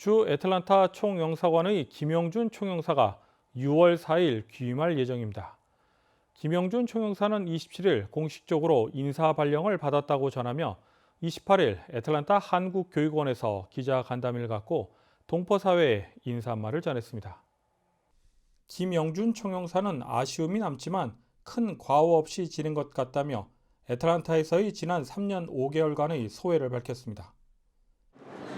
주 애틀란타 총영사관의 김영준 총영사가 6월 4일 귀임할 예정입니다. 김영준 총영사는 27일 공식적으로 인사 발령을 받았다고 전하며 28일 애틀란타 한국교육원에서 기자 간담회를 갖고 동포사회에 인사말을 전했습니다. 김영준 총영사는 아쉬움이 남지만 큰 과오 없이 지낸 것 같다며 애틀란타에서의 지난 3년 5개월간의 소회를 밝혔습니다.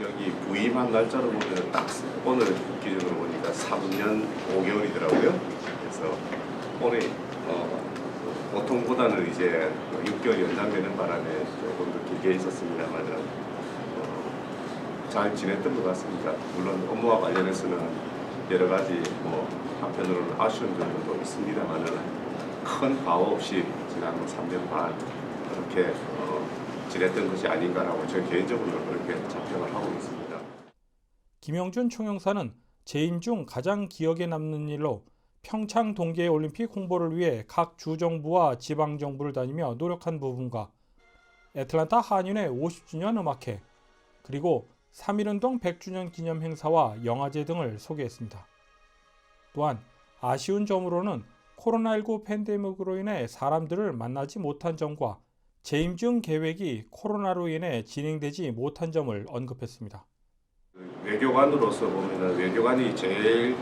여기 부임한 날짜로 보면 딱 오늘 기준으로 보니까 3년 5개월이더라고요. 그래서 올해 어, 보통보다는 이제 6개월 연장되는 바람에 조금 더 길게 있었습니다만 어, 잘 지냈던 것 같습니다. 물론 업무와 관련해서는 여러 가지 뭐 한편으로는 아쉬운 점도 있습니다만은 큰 과오 없이 지난 3년 반 그렇게 어, 지냈던 것이 아닌가라고 저 개인적으로 그렇게 자평을 하고 있습니다. 김영준 총영사는 재임 중 가장 기억에 남는 일로 평창 동계 올림픽 홍보를 위해 각 주정부와 지방 정부를 다니며 노력한 부분과 애틀란타 한인회 50주년 음악회 그리고 3.1운동 100주년 기념 행사와 영화제 등을 소개했습니다. 또한 아쉬운 점으로는 코로나19 팬데믹으로 인해 사람들을 만나지 못한 점과 재임 중 계획이 코로나로 인해 진행되지 못한 점을 언급했습니다. 외교관으로서 보면은 외교관이 제일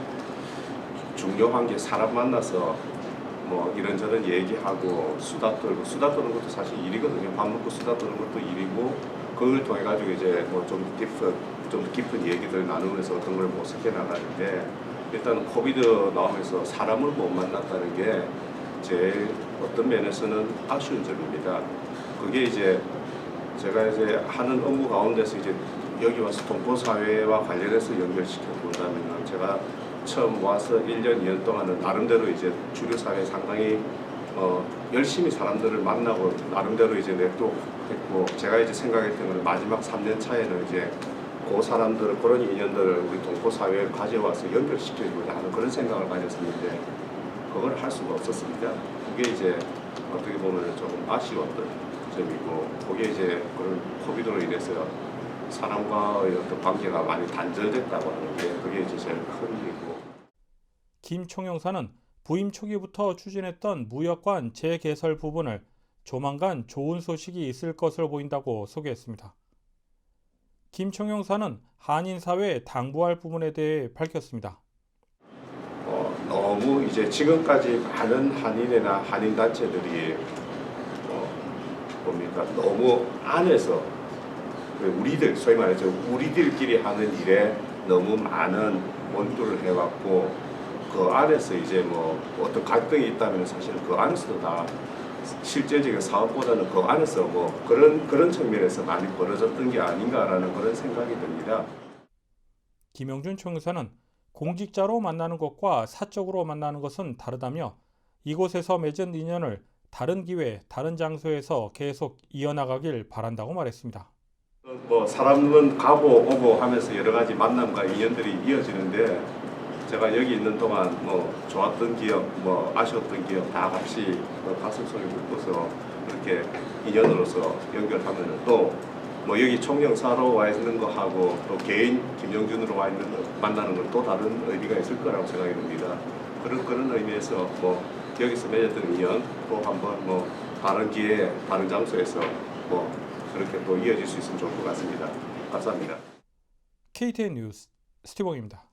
중요한 게 사람 만나서 뭐 이런저런 얘기하고 수다 떨고 수다 떠는 것도 사실 일이거든요. 밥 먹고 수다 떠는 것도 일이고 그걸 통해 가지고 이제 뭐 좀 깊은 좀 깊은 얘기들 나누면서 어떤 걸 모색해 나가는데 일단 코비드 나오면서 사람을 못 만났다는 게 제일 어떤 면에서는 아쉬운 점입니다. 그게 이제 제가 이제 하는 업무 가운데서 이제 여기 와서 동포 사회와 관련해서 연결시켜 본다면 제가 처음 와서 1년 2년 동안은 나름대로 이제 주류 사회 상당히 어, 열심히 사람들을 만나고 나름대로 이제 냅도했고 제가 이제 생각했던 건 마지막 3년 차에는 이제 그 사람들 그런 인연들을 우리 동포 사회에 가져와서 연결시켜주고자 하는 그런 생각을 가졌었는데 그걸 할 수가 없었습니다. 그게 이제 어떻게 보면 조금 아쉬웠던 점이고 그게 이제 그런 코비드로 인해서 사람과의 어떤 관계가 많이 단절됐다고 하는 게 그게 이제 제일 큰 일이고 김 총영사는 부임 초기부터 추진했던 무역관 재개설 부분을 조만간 좋은 소식이 있을 것으로 보인다고 소개했습니다. 김 총영사는 한인 사회에 당부할 부분에 대해 밝혔습니다. 어, 너무 이제 지금까지 많은 한인이나 한인 단체들이 어, 뭡니까 너무 안에서 그 우리들 소위 말해서 우리들끼리 하는 일에 너무 많은 몰두를 해왔고 그 안에서 이제 뭐 어떤 갈등이 있다면 사실 그 안에서도 다 실제적인 사업보다는 그 안에서 뭐 그런 그런 측면에서 많이 벌어졌던 게 아닌가라는 그런 생각이 듭니다. 김영준 총영사는 공직자로 만나는 것과 사적으로 만나는 것은 다르다며 이곳에서 맺은 인연을 다른 기회, 다른 장소에서 계속 이어나가길 바란다고 말했습니다. 뭐 사람은 가고 오고 하면서 여러 가지 만남과 인연들이 이어지는데 제가 여기 있는 동안 뭐 좋았던 기억, 뭐 아쉬웠던 기억 다 같이 뭐 가슴속에 묻고서 그렇게 인연으로서 연결하면 또 뭐 여기 총영사로 와 있는 거 하고 또 개인 김영준으로 와 있는 거 만나는 건 또 다른 의미가 있을 거라고 생각이 듭니다. 그런 그런 의미에서 뭐 여기서 맺었던 인연 또 한번 뭐 다른 기회, 다른 장소에서 뭐 그렇게 또 이어질 수 있으면 좋을 것 같습니다. 감사합니다. KTN 뉴스 스티븐입니다.